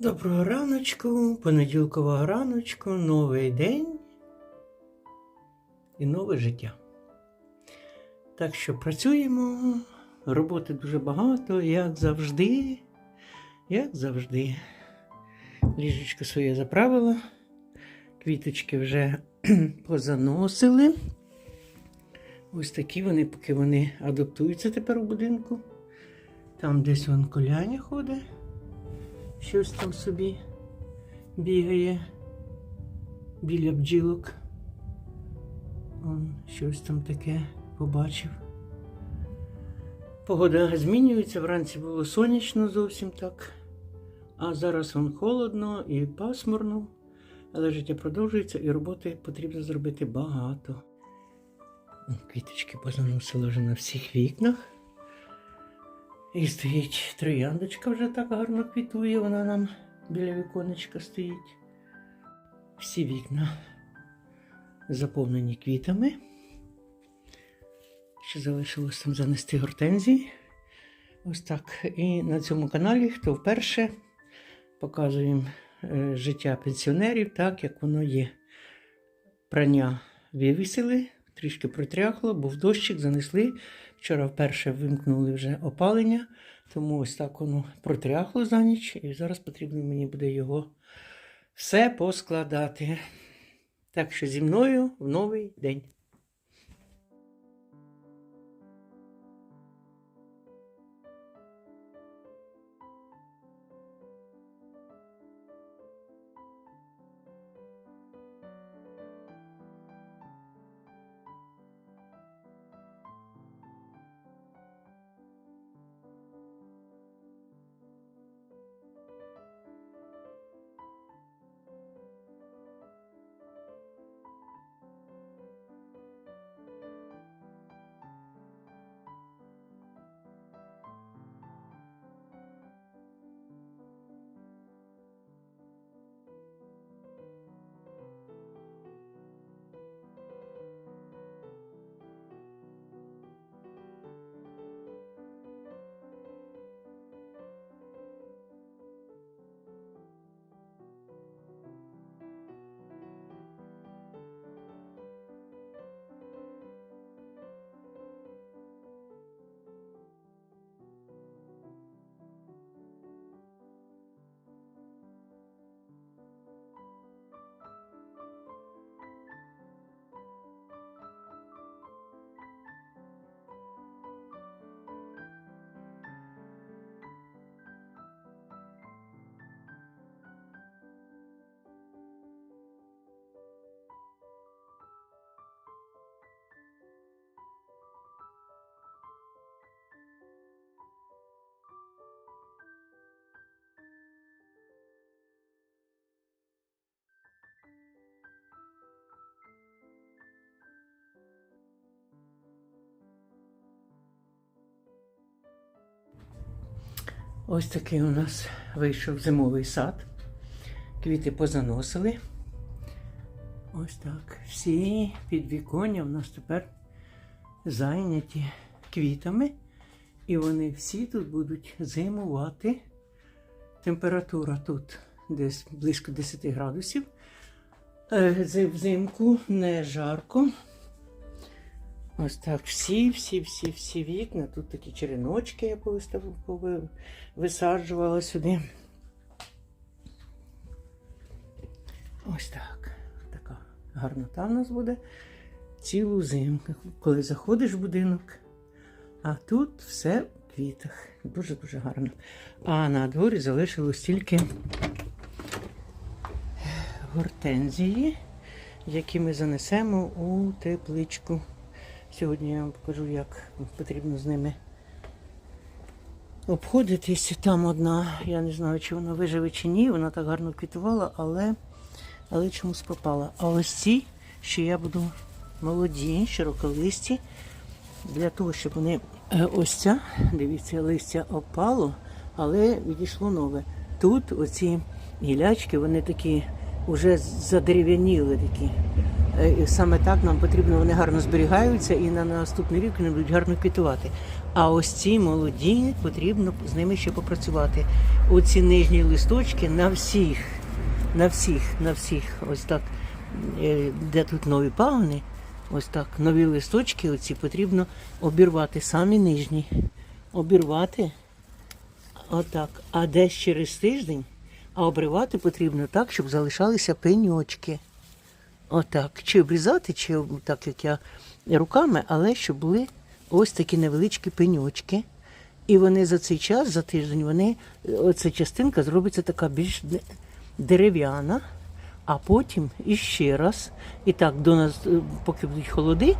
Доброго раночку, понеділкового раночку, новий день і нове життя. Так що працюємо, роботи дуже багато, як завжди, як завжди. Ліжечко своє заправила, квіточки вже позаносили. Ось такі вони, поки вони адаптуються тепер у будинку. Там десь вон коляня ходить щось там собі бігає біля бджілок. Он щось там таке побачив. Погода змінюється, вранці було сонячно зовсім так, а зараз вон холодно і пасмурно, але життя продовжується і роботи потрібно зробити багато. Квіточки позаносили вже на всіх вікнах. І стоїть трояндочка вже так гарно квітує, вона нам біля віконечка стоїть. Всі вікна заповнені квітами. Ще залишилось там занести гортензії. Ось так. І на цьому каналі, хто вперше, показуємо е, життя пенсіонерів, так як воно є. Прання вивісили, трішки протряхло, був дощик, занесли. Вчора вперше вимкнули вже опалення, тому ось так воно протряхло за ніч, і зараз потрібно мені буде його все поскладати. Так що зі мною в новий день. Ось такий у нас вийшов зимовий сад. Квіти позаносили. Ось так. Всі підвіконня у нас тепер зайняті квітами. І вони всі тут будуть зимувати. Температура тут десь близько 10 градусів. Е, Взимку не жарко. Ось так, всі, всі, всі, всі вікна. Тут такі череночки я висаджувала сюди. Ось так. Така гарнота в нас буде цілу зимку, коли заходиш в будинок. А тут все в квітах. Дуже-дуже гарно. А на дворі залишилось тільки гортензії, які ми занесемо у тепличку. Сьогодні я вам покажу, як потрібно з ними обходитись. Там одна, я не знаю, чи вона виживе чи ні, вона так гарно квітувала, але, але чомусь пропала. А ось ці, що я буду молоді, широколисті, для того, щоб вони е, ось ця, дивіться, листя опало, але відійшло нове. Тут оці гілячки, вони такі вже задерев'яніли такі. Е, Саме так нам потрібно, вони гарно зберігаються і на наступний рік вони будуть гарно квітувати. А ось ці молоді потрібно з ними ще попрацювати. Оці нижні листочки на всіх, на всіх, на всіх, ось так, е, де тут нові пагони, ось так, нові листочки оці потрібно обірвати, самі нижні. Обірвати отак. А десь через тиждень, а обривати потрібно так, щоб залишалися пеньочки. Отак. Чи обрізати, чи так, як я руками, але щоб були ось такі невеличкі пеньочки. І вони за цей час, за тиждень, вони, оця частинка зробиться така більш дерев'яна, а потім іще раз. І так, до нас, е, поки будуть холоди,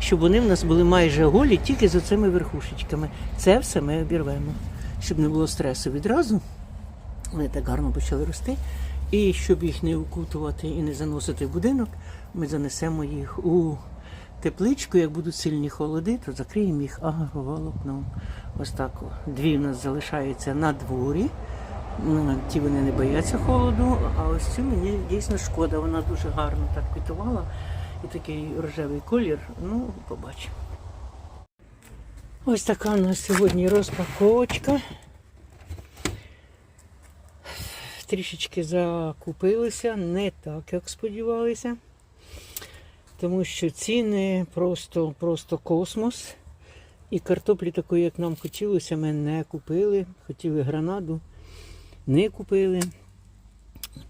щоб вони в нас були майже голі тільки з оцими верхушечками. Це все ми обірвемо, щоб не було стресу відразу. Вони так гарно почали рости. І щоб їх не укутувати і не заносити в будинок, ми занесемо їх у тепличку. Як будуть сильні холоди, то закриємо їх агроволокном. Ось так. Дві в нас залишаються на дворі. Ну, Ті вони не бояться холоду, а ось цю мені дійсно шкода. Вона дуже гарно так квітувала. І такий рожевий колір. Ну, побачимо. Ось така у нас сьогодні розпаковочка. Трішечки закупилися, не так, як сподівалися. Тому що ціни просто, просто космос. І картоплі такої, як нам хотілося, ми не купили. Хотіли гранаду, не купили.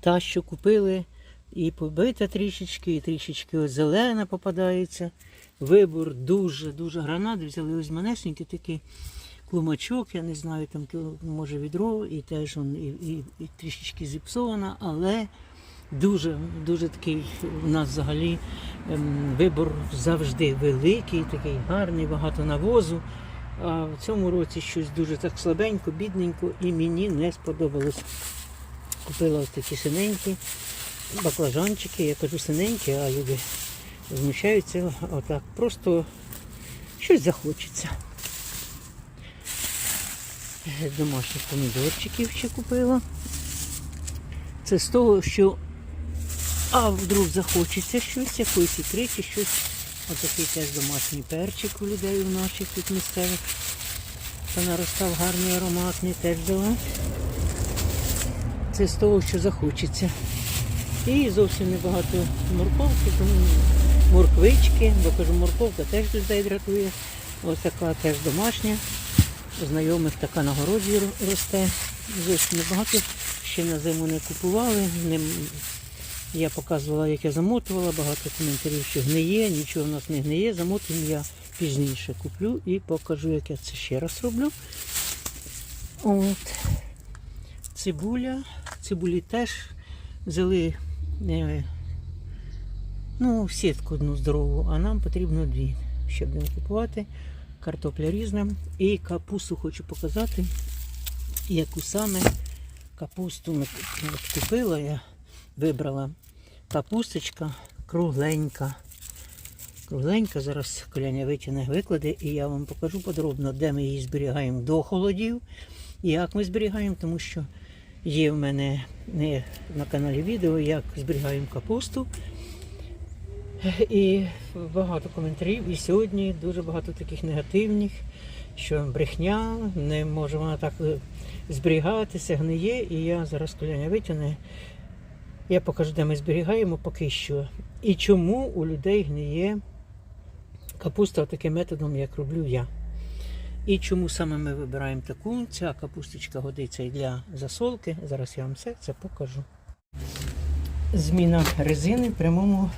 Та, що купили, і побита трішечки, і трішечки ось зелена попадається. Вибор дуже-дуже гранади. Взяли ось манесенький такий клумачок, я не знаю, там може відро, і теж он, і, і, і трішечки зіпсована, але дуже, дуже такий у нас взагалі ем, вибор завжди великий, такий гарний, багато навозу. А в цьому році щось дуже так слабенько, бідненько, і мені не сподобалось. Купила ось такі синенькі баклажанчики, я кажу синенькі, а люди змущаються отак. Просто щось захочеться. Домашніх помідорчиків ще купила. Це з того, що а вдруг захочеться щось, якоїсь ікри чи щось. Отакий теж домашній перчик у людей у наших тут місцевих. Та наростав гарний ароматний, теж дала. Це з того, що захочеться. І зовсім небагато морковки, тому морквички, бо кажу, морковка теж людей дратує. Ось така теж домашня. Знайомих така на городі росте. Зовсім небагато. Ще на зиму не купували. Не, я показувала, як я замотувала, багато коментарів, що гниє, нічого в нас не гниє. Замотуємо я пізніше куплю і покажу, як я це ще раз роблю. От. Цибуля. Цибулі теж взяли е, ну, сітку одну здорову, а нам потрібно дві, щоб будемо купувати. Картопля різна. І капусту хочу показати, яку саме капусту купила. Я вибрала капусточка кругленька. Кругленька, зараз коляня витягне викладе, і я вам покажу подробно, де ми її зберігаємо до холодів, як ми зберігаємо, тому що є в мене е, на каналі відео, як зберігаємо капусту. І багато коментарів. І сьогодні дуже багато таких негативних, що брехня, не може вона так е, зберігатися, гниє. І я зараз коляня витягне. Я покажу, де ми зберігаємо поки що. І чому у людей гниє капуста таким методом, як роблю я. І чому саме ми вибираємо таку? Ця капусточка годиться і для засолки. Зараз я вам все це покажу. Зміна резини в прямому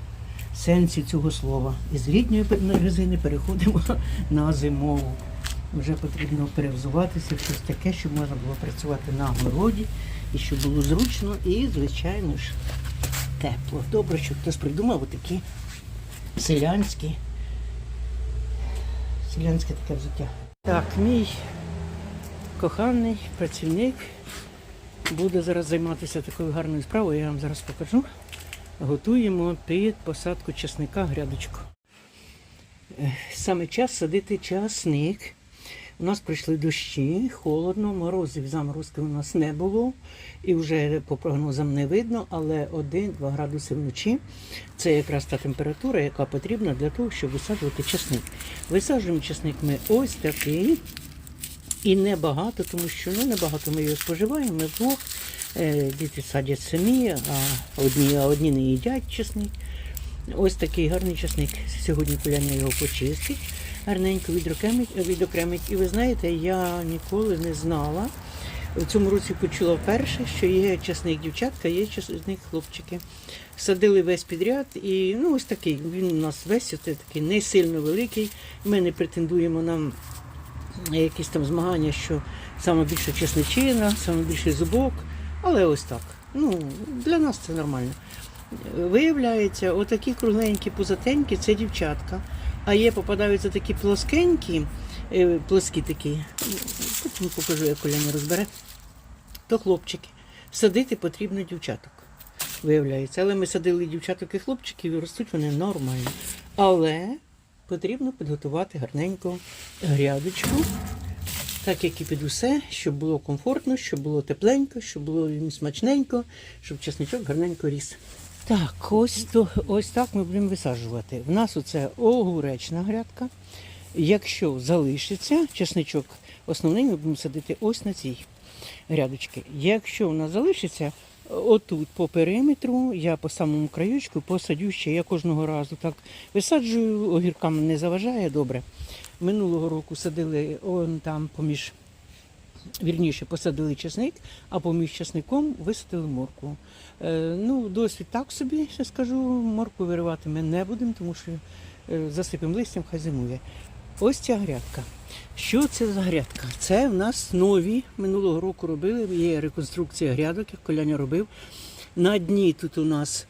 сенсі цього слова. Із літньої резини переходимо на зимову. Вже потрібно перевзуватися в щось таке, щоб можна було працювати на городі і щоб було зручно і, звичайно ж, тепло. Добре, що хтось придумав отакі селянські, селянське таке взуття. Так, мій коханий працівник буде зараз займатися такою гарною справою, я вам зараз покажу. Готуємо під посадку часника грядочку. Е, Саме час садити часник. У нас прийшли дощі, холодно, морозів, заморозків у нас не було. І вже по прогнозам не видно, але 1-2 градуси вночі це якраз та температура, яка потрібна для того, щоб висаджувати часник. Висаджуємо часник ми ось такий. І небагато, тому що ну небагато ми його споживаємо. Ми вдвох е, діти садять самі, а одні, а одні не їдять чесник. Ось такий гарний чесник. Сьогодні Коляня його почистить, гарненько відокремить, відокремить. І ви знаєте, я ніколи не знала. В цьому році почула вперше, що є чесник дівчатка, є чесник хлопчики. Садили весь підряд, і ну ось такий. Він у нас весь такий не сильно великий. Ми не претендуємо на якісь там змагання, що саме більше чесничина, саме більше зубок, але ось так. Ну, для нас це нормально. Виявляється, отакі кругленькі пузатенькі це дівчатка. А є попадаються такі плоскенькі, е, плоскі такі, потім покажу, як Коля не розбере, то хлопчики. Садити потрібно дівчаток. Виявляється. Але ми садили дівчаток і хлопчиків, і ростуть вони нормально. Але потрібно підготувати гарненько грядочку, так як і під усе, щоб було комфортно, щоб було тепленько, щоб було смачненько, щоб чесничок гарненько ріс. Так, ось, то, ось так ми будемо висаджувати. В нас оце огуречна грядка. Якщо залишиться чесничок, основний ми будемо садити ось на цій грядочці. Якщо в нас залишиться, отут по периметру, я по самому краючку посадю ще, я кожного разу так висаджую, огіркам не заважає добре. Минулого року садили он там поміж, вірніше, посадили чесник, а поміж чесником висадили моркву. Е, ну, досвід так собі, ще скажу, моркву виривати ми не будемо, тому що е, засипемо листям, хай зимує. Ось ця грядка. Що це за грядка? Це в нас нові. Минулого року робили. Є реконструкція грядок, як Коляня робив. На дні тут у нас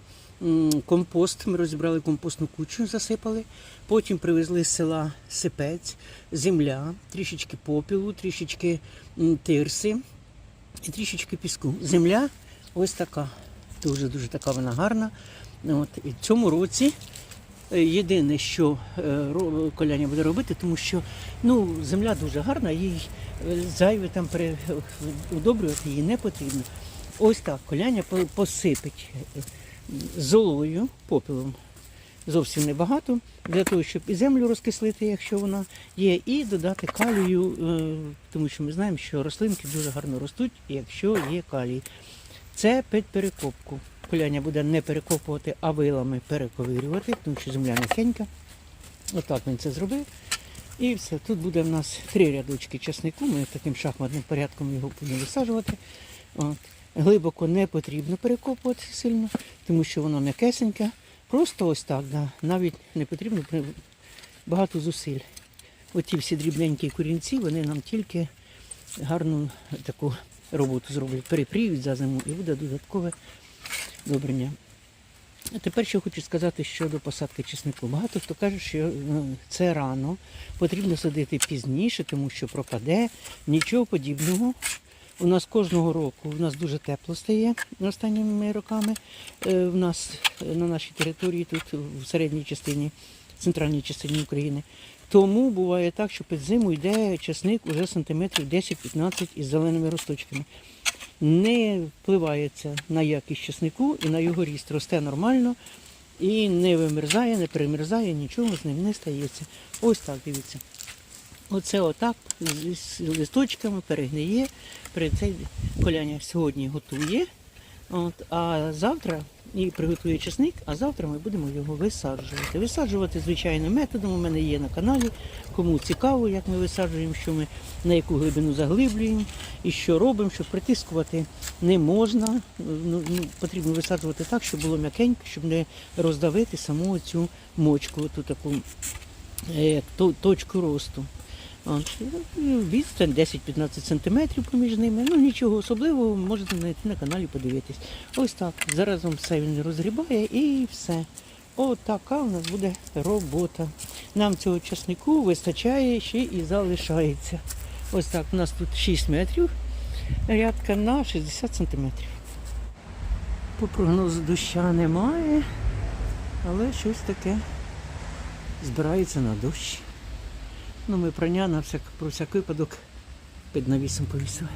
компост. Ми розібрали компостну кучу, засипали. Потім привезли з села сипець, земля, трішечки попілу, трішечки тирси і трішечки піску. Земля ось така. Дуже дуже така вона гарна. От, і в цьому році Єдине, що е, коляня буде робити, тому що ну, земля дуже гарна, їй е, зайве там удобрювати її не потрібно. Ось так коляня по- посипить е, золою, попелом. Зовсім небагато, для того, щоб і землю розкислити, якщо вона є, і додати калію, е, тому що ми знаємо, що рослинки дуже гарно ростуть, якщо є калій. Це під перекопку. Коляня буде не перекопувати, а вилами перековирювати, тому що земля м'якенька. Отак він це зробив. І все. Тут буде в нас три рядочки часнику. Ми таким шахматним порядком його будемо висаджувати. От. Глибоко не потрібно перекопувати сильно, тому що воно м'якесеньке. Просто ось так, да. навіть не потрібно багато зусиль. Оті всі дрібненькі корінці, вони нам тільки гарну таку роботу зроблять. Перепріють за зиму і буде додаткове добрення. А тепер ще хочу сказати щодо посадки чеснику. Багато хто каже, що е, це рано, потрібно садити пізніше, тому що пропаде. Нічого подібного. У нас кожного року у нас дуже тепло стає останніми роками. Е, У нас е, на нашій території, тут в середній частині, центральній частині України. Тому буває так, що під зиму йде чесник уже сантиметрів 10-15 із зеленими росточками. Не впливається на якість чеснику і на його ріст. Росте нормально і не вимерзає, не перемерзає, нічого з ним не стається. Ось так дивіться. Оце отак з листочками перегниє. При цей коляня сьогодні готує. От, а завтра і приготує чесник, а завтра ми будемо його висаджувати. Висаджувати звичайним методом у мене є на каналі. Кому цікаво, як ми висаджуємо, що ми на яку глибину заглиблюємо і що робимо, щоб притискувати не можна. Ну, ну, потрібно висаджувати так, щоб було м'якенько, щоб не роздавити саму цю мочку, ту таку е, точку росту. От, Відстань 10-15 сантиметрів поміж ними. Ну нічого особливого, можете знайти на каналі подивитись. Ось так. Заразом все він розгрібає і все. От така у нас буде робота. Нам цього часнику вистачає ще і залишається. Ось так. У нас тут 6 метрів, рядка на 60 сантиметрів. По прогнозу доща немає, але щось таке збирається на дощ. Ну, ми прання на всяк, про всяк випадок під навісом повісили.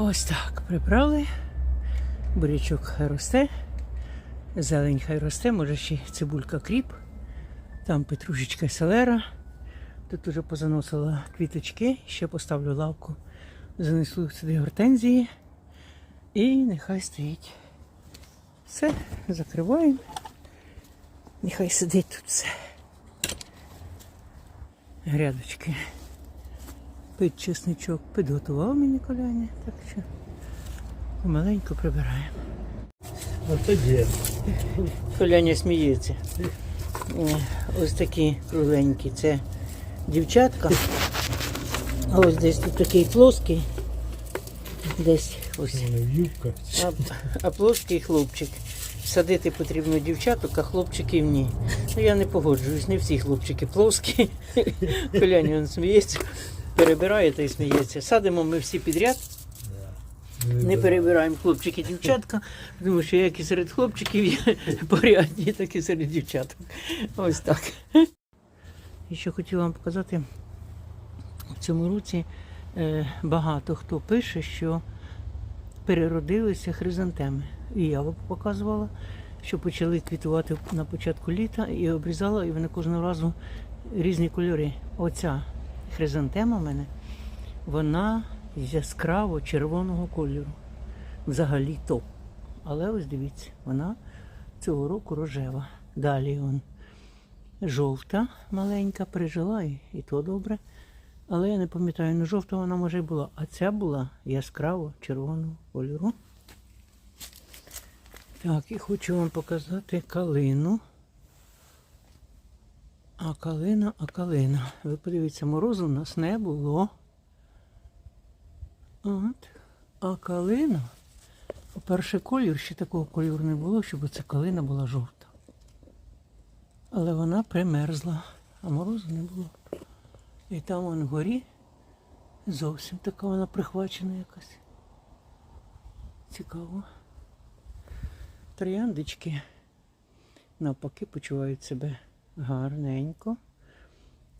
Ось так прибрали. Бурячок хай росте. Зелень хай росте, може ще цибулька кріп. Там петрушечка селера. Тут уже позаносила квіточки, ще поставлю лавку. Занесу сюди гортензії. І нехай стоїть. Все, закриваємо. Нехай сидить тут все. Грядочки. Під чесничок підготував мені коляня, так що помаленьку прибираємо. Є. Коляня сміється. Е, Ось такі кругленькі. Це дівчатка. А ось десь тут такий плоский. Десь ось. А, а плоский хлопчик. Садити потрібно дівчаток, а хлопчиків ні. Ну я не погоджуюсь, не всі хлопчики плоскі. Коляня він сміється, перебирає та й сміється. Садимо ми всі підряд. Не перебираємо хлопчики дівчатка, тому що як і серед хлопчиків є порядні, так і серед дівчаток. Ось так. І ще хотіла вам показати, в цьому році е, багато хто пише, що переродилися хризантеми. І я вам показувала, що почали квітувати на початку літа і обрізала, і вони кожного разу різні кольори. Оця хризантема в мене, вона яскраво червоного кольору. Взагалі то. Але ось дивіться, вона цього року рожева. Далі он жовта маленька прижила, і, і то добре. Але я не пам'ятаю, ну жовта вона може й була, а ця була яскраво червоного кольору. Так, і хочу вам показати калину. А калина, а калина. Ви подивіться, морозу в нас не було. От. А калина. По-перше, колір ще такого кольору не було, щоб ця калина була жовта. Але вона примерзла, а морозу не було. І там вон вгорі зовсім така вона прихвачена якась. Цікаво. Трояндочки навпаки почувають себе гарненько.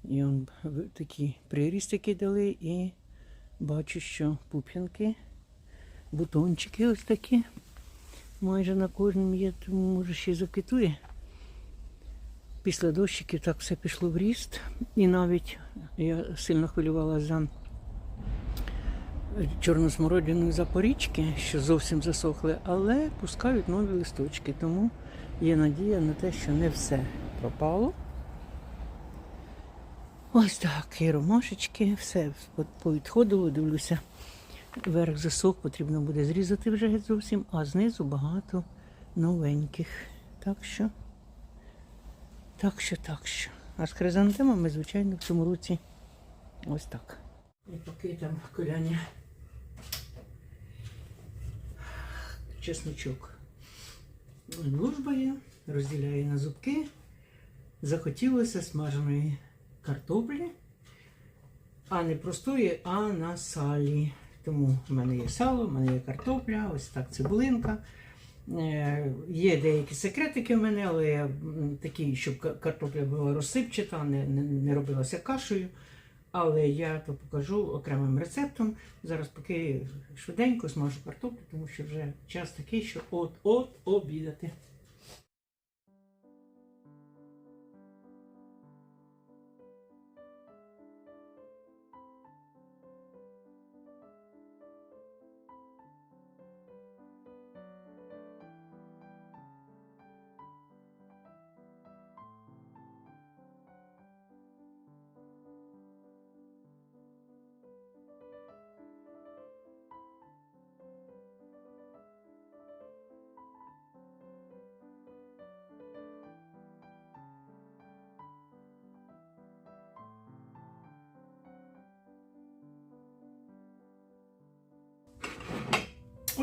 І он такі прирістики дали і бачу, що пуп'янки, бутончики ось такі. Майже на кожному є, тому може ще й заквітує. Після дощиків так все пішло в ріст. І навіть я сильно хвилювалася за чорносмородину запорічки, що зовсім засохли, але пускають нові листочки. Тому є надія на те, що не все пропало. Ось так, і ромашечки, все повідходило, дивлюся. Верх засох, потрібно буде зрізати вже зовсім, а знизу багато новеньких. Так що, так що, так що. А з хризантемами, звичайно, в цьому році ось так. І поки там коляня чесночок Дружба є, розділяє на зубки. Захотілося смаженої картоплі, а не простої, а на салі. Тому в мене є сало, в мене є картопля, ось так цибулинка. Е, Є деякі секретики в мене, але я такі, щоб картопля була розсипчата, не, не, не робилася кашею. Але я то покажу окремим рецептом. Зараз поки швиденько смажу картоплю, тому що вже час такий, що от-от обідати.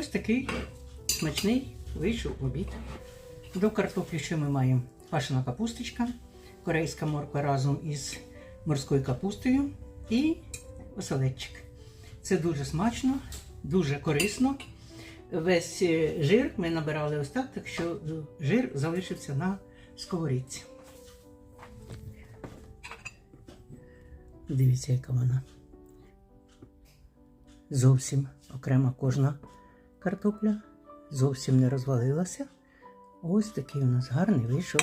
Ось такий смачний вийшов обід. До картоплі ще ми маємо квашена капусточка, корейська морква разом із морською капустою і оселедчик. Це дуже смачно, дуже корисно. Весь е, жир ми набирали ось так, так що жир залишився на сковорідці. Дивіться, яка вона. Зовсім окрема кожна картопля. Зовсім не розвалилася. Ось такий у нас гарний вийшов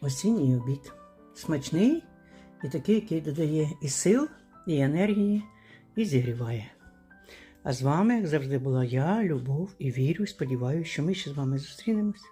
осінній обід. Смачний і такий, який додає і сил, і енергії, і зігріває. А з вами, як завжди, була я, Любов, і вірю, сподіваюся, що ми ще з вами зустрінемось.